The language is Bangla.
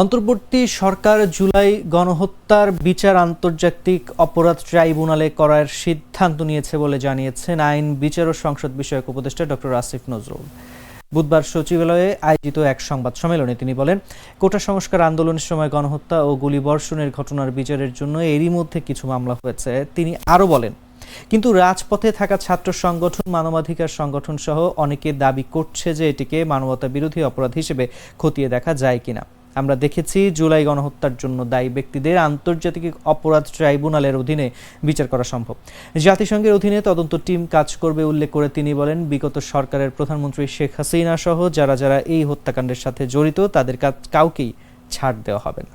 অন্তর্বর্তী সরকার জুলাই গণহত্যার বিচার আন্তর্জাতিক অপরাধ ট্রাইব্যুনালে করার সিদ্ধান্ত নিয়েছে বলে জানিয়েছেন আইন, বিচার ও সংসদ বিষয়ক উপদেষ্টা ডক্টর আসিফ নজরুল। বুধবার সচিবালয়ে আয়োজিত এক সংবাদ সম্মেলনে তিনি বলেন, কোটা সংস্কার আন্দোলনের সময় গণহত্যা ও গুলিবর্ষণের ঘটনার বিচারের জন্য এরই মধ্যে কিছু মামলা হয়েছে, তিনি আরও বলেন। কিন্তু রাজপথে থাকা ছাত্র সংগঠন, মানবাধিকার সংগঠন সহ অনেকে দাবি করছে যে এটিকে মানবতা বিরোধী অপরাধ হিসেবে খতিয়ে দেখা যায় কিনা। আমরা দেখেছি জুলাই গণহত্যার জন্য দায়ী ব্যক্তিদের আন্তর্জাতিক অপরাধ ট্রাইব্যুনালের অধীনে বিচার করা সম্ভব। জাতিসংঘের অধীনে তদন্ত টিম কাজ করবে উল্লেখ করে তিনি বলেন, বিগত সরকারের প্রধানমন্ত্রী শেখ হাসিনা সহ যারা যারা এই হত্যাকাণ্ডের সাথে জড়িত, তাদের কাউকেই ছাড় দেওয়া হবে না।